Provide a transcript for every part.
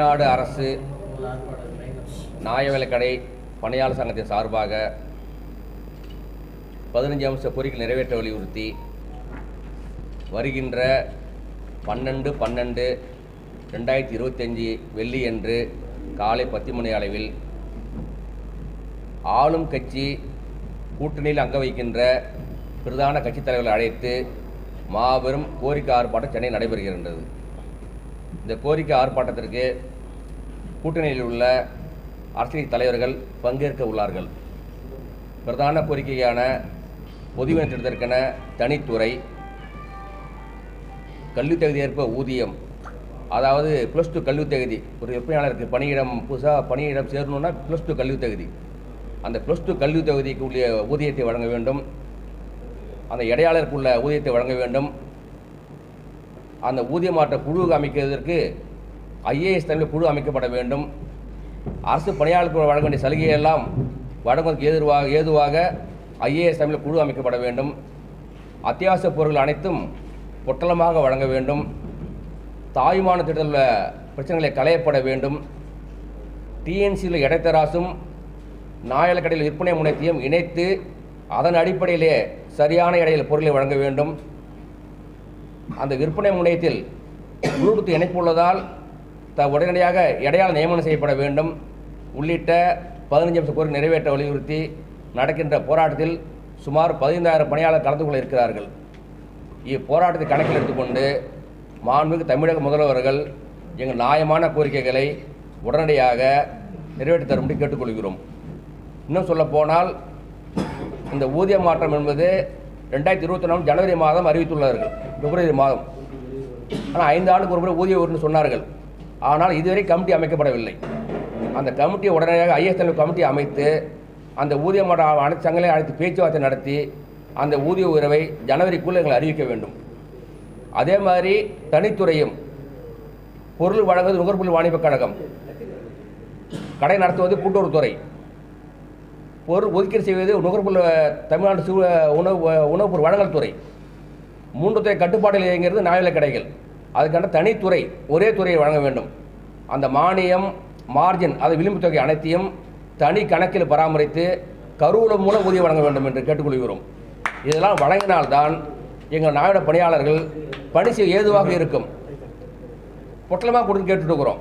தமிழ்நாடு அரசு நியாயவிலைக்கடை பணியாளர் சங்கத்தின் சார்பாக பதினஞ்சு அம்ச கோரிக்கை நிறைவேற்ற வலியுறுத்தி வருகின்ற பன்னெண்டு பன்னெண்டு ரெண்டாயிரத்தி இருபத்தஞ்சி வெள்ளி அன்று காலை பத்து மணி அளவில் ஆளும் கட்சி கூட்டணியில் அங்க வைக்கின்ற பிரதான கட்சித் தலைவர்களை அழைத்து மாபெரும் கோரிக்கை ஆர்ப்பாட்டம் சென்னை நடைபெறுகின்றது. இந்த கோரிக்கை ஆர்ப்பாட்டத்திற்கு கூட்டணியில் உள்ள அரசியல் தலைவர்கள் பங்கேற்க உள்ளார்கள். பிரதான கோரிக்கையான பொதுவின திட்டத்திற்கென தனித்துறை கல்வித் தகுதி ஏற்ப ஊதியம் அதாவது ப்ளஸ் டூ கல்வித் தகுதி ஒரு விற்பனையாளருக்கு பணியிடம் புதுசாக பணியிடம் சேரணும்னா ப்ளஸ் டூ கல்வித் தகுதி. அந்த ப்ளஸ் டூ கல்வித் தகுதிக்கு உள்ள ஊதியத்தை வழங்க வேண்டும். அந்த இடையாளருக்கு உள்ள ஊதியத்தை வழங்க வேண்டும். அந்த ஊதிய மாற்ற குழு அமைக்கிறதற்கு ஐஏஎஸ் தலைமையில் குழு அமைக்கப்பட வேண்டும். அரசு பணியாளருக்கு வழங்க வேண்டிய சலுகையெல்லாம் வழங்குவதற்கு ஏதுவாக ஏதுவாக ஐஏஎஸ் தமிழில் குழு அமைக்கப்பட வேண்டும். அத்தியாவசிய பொருட்கள் அனைத்தும் பொட்டலமாக வழங்க வேண்டும். தாய்மான திட்டத்தில் உள்ள பிரச்சனைகளை களையப்பட வேண்டும். டிஎன்சியில் இடைத்தராசும் நாயலக்கடையில் விற்பனை முனையத்தையும் இணைத்து அதன் அடிப்படையிலே சரியான இடையில் பொருளை வழங்க வேண்டும். அந்த விற்பனை முனையத்தில் ப்ளூடூத் இணைப்பு உள்ளதால் த உடனடியாக இடையால் நியமனம் செய்யப்பட வேண்டும். உள்ளிட்ட பதினஞ்சு அம்ச கோரிக்கை நிறைவேற்ற வலியுறுத்தி நடக்கின்ற போராட்டத்தில் சுமார் பதினைந்தாயிரம் பணியாளர் கலந்து கொள்ள இருக்கிறார்கள். இப்போராட்டத்தை கணக்கில் எடுத்துக்கொண்டு மாண்புமிகு தமிழக முதல்வர்கள் எங்கள் நியாயமான கோரிக்கைகளை உடனடியாக நிறைவேற்றி தரும்படி கேட்டுக்கொள்கிறோம். இன்னும் சொல்லப்போனால் இந்த ஊதிய மாற்றம் என்பது ரெண்டாயிரத்தி இருபத்தி நாலு ஜனவரி மாதம் அறிவித்துள்ளார்கள். பிப்ரவரி மாதம். ஆனால் ஐந்து ஆண்டுக்கு ஒரு முறை ஊதிய உயர்வு சொன்னார்கள். ஆனால் இதுவரை கமிட்டி அமைக்கப்படவில்லை. அந்த கமிட்டியை உடனடியாக ஐஎஸ் தலைவர் கமிட்டி அமைத்து அந்த ஊதிய மாற்றம் அனைத்து சங்கங்களையும் அழைத்து பேச்சுவார்த்தை நடத்தி அந்த ஊதிய உயர்வை ஜனவரிக்குள் எங்களை அறிவிக்க வேண்டும். அதே மாதிரி தனித்துறையும் பொருள் வழங்குவது நுகர்பொருள் வாணிபக் கழகம். கடை நடத்துவது கூட்டுறவுத்துறை. பொருள் ஒதுக்கீடு செய்வது நுகர்பொருள் தமிழ்நாடு சு உணவு உணவுப் பொருள் வழங்கல் துறை. மூன்று துறை கட்டுப்பாட்டில் இயங்கிறது நியாயவிலைக் கடைகள். அதுக்கான தனித்துறை ஒரே துறையை வழங்க வேண்டும். அந்த மானியம் மார்ஜின் அது விளிம்பு தொகை அனைத்தையும் தனி கணக்கில் பராமரித்து கருவூலம் மூலம் ஊதியம் வழங்க வேண்டும் என்று கேட்டுக்கொள்கிறோம். இதெல்லாம் வழங்கினால்தான் எங்கள் நாயுட பணியாளர்கள் பணி செய்ய ஏதுவாக இருக்கும். பொட்டலமாக கொடுத்து கேட்டுட்டு இருக்கிறோம்.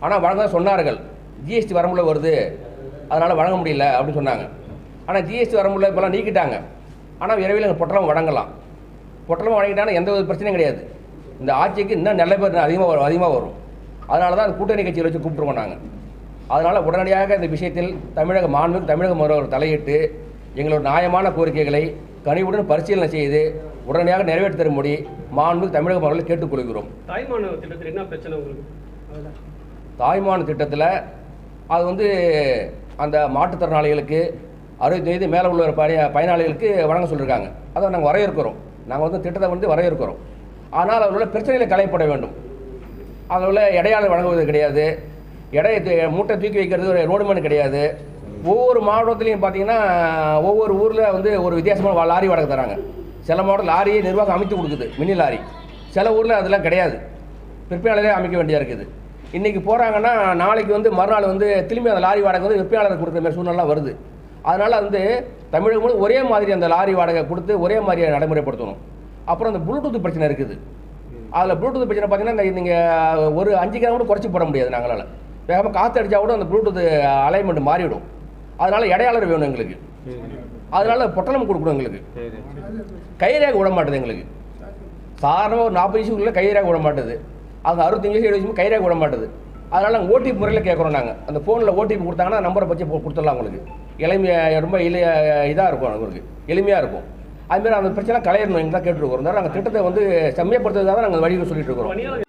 ஆனால் வழங்க சொன்னார்கள். ஜிஎஸ்டி வரம்புல வருது. அதனால் வழங்க முடியல அப்படின்னு சொன்னாங்க. ஆனால் ஜிஎஸ்டி வரமுள்ள இப்போலாம் நீக்கிட்டாங்க. ஆனால் விரைவில் எங்கள் பொட்டலம் வழங்கலாம். பொட்டலம் வழங்கிட்டாங்கன்னா எந்த ஒரு பிரச்சனையும் கிடையாது. இந்த ஆட்சிக்கு இன்னும் நல்ல பேர் அதிகமாக வரும் அதிகமாக வரும். அதனால தான் கூட்டணி கட்சியில் வச்சு கூப்பிட்டுருக்கோம் நாங்கள் அதனால் உடனடியாக இந்த விஷயத்தில் தமிழக மாண்பு தமிழக முதல்வர் தலையிட்டு எங்களோட நியாயமான கோரிக்கைகளை கனிவுடன் பரிசீலனை செய்து உடனடியாக நிறைவேற்றி தரும்படி மாண்பு தமிழக முதல்வரை கேட்டுக்கொள்கிறோம். தாய்மான திட்டத்தில் என்ன பிரச்சனை உங்களுக்கு? தாய்மான திட்டத்தில் அது வந்து அந்த மாற்றுத்திறனாளிகளுக்கு அறுபத்தி தேதி மேலே உள்ள பய பயனாளிகளுக்கு வழங்க சொல்லியிருக்காங்க. அதை நாங்கள் வரையறுக்கிறோம். நாங்கள் வந்து திட்டத்தை வந்து வரையறுக்கிறோம். ஆனால் அதில் உள்ள பிரச்சனைகளை களையப்பட வேண்டும். அதில் உள்ள இடையாளர் வழங்குவது கிடையாது. இடையை மூட்டை தூக்கி வைக்கிறது ஒரு ரோடுமேன் கிடையாது. ஒவ்வொரு மாவட்டத்துலையும் பார்த்தீங்கன்னா ஒவ்வொரு ஊரில் வந்து ஒரு வித்தியாசமான வா- லாரி வழங்க தராங்க. சில மாவட்டம் லாரியை நிர்வாகம் அமைத்து கொடுக்குது மினி லாரி. சில ஊரில் அதெல்லாம் கிடையாது. விற்பனையாளரே அமைக்க வேண்டியதாக இருக்குது. இன்றைக்கி போகிறாங்கன்னா நாளைக்கு வந்து மறுநாள் வந்து திரும்பி அந்த லாரி வாடகை வந்து விற்பனையாளருக்கு கொடுக்குற மாதிரி சூழ்நிலாம் வருது. அதனால் வந்து தமிழகம் முழு ஒரே மாதிரி அந்த லாரி வாடகை கொடுத்து ஒரே மாதிரியை நடைமுறைப்படுத்தணும். அப்புறம் அந்த ப்ளூடூத் பிரச்சனை இருக்குது. அதில் ப்ளூடூத் பிரச்சனை பார்த்தீங்கன்னா நீங்கள் ஒரு அஞ்சு கிராம் கூட குறைச்சி போட முடியாது நாங்களால். வேகமாக காற்று அடித்தா கூட அந்த ப்ளூடூத் அலைன்மெண்ட் மாறிவிடும். அதனால் இடையாளர் வேணும் எங்களுக்கு. அதனால பொட்டலம் கொடுக்கணும் எங்களுக்கு. கைரேகை விட மாட்டுது எங்களுக்கு. சாதாரணமாக ஒரு நாற்பது வயசுக்குள்ளே கைரேகை விட மாட்டுது. அது அறுபத்தஞ்சு வயசு எழுபது வயசு கைராக விட மாட்டேது. அதனால் நாங்கள் ஓடிபி முறையில் கேட்குறோம் நாங்கள் அந்த ஃபோனில் ஓடிபி கொடுத்தாங்கன்னா நம்பரை பற்றி போ- கொடுத்துடலாம் உங்களுக்கு. எளிமையாக ரொம்ப இளைய இதாக இருக்கும் உங்களுக்கு. எளிமையாக இருக்கும். அதுமாரி அந்த பிரச்சனை கலையணும் எங்களுக்கு தான் கேட்டுருக்கோம் நாங்கள் திட்டத்தை வந்து செம்மையப்படுத்துறதுக்காக நாங்கள் வழிகள் சொல்லிட்டு இருக்கிறோம்.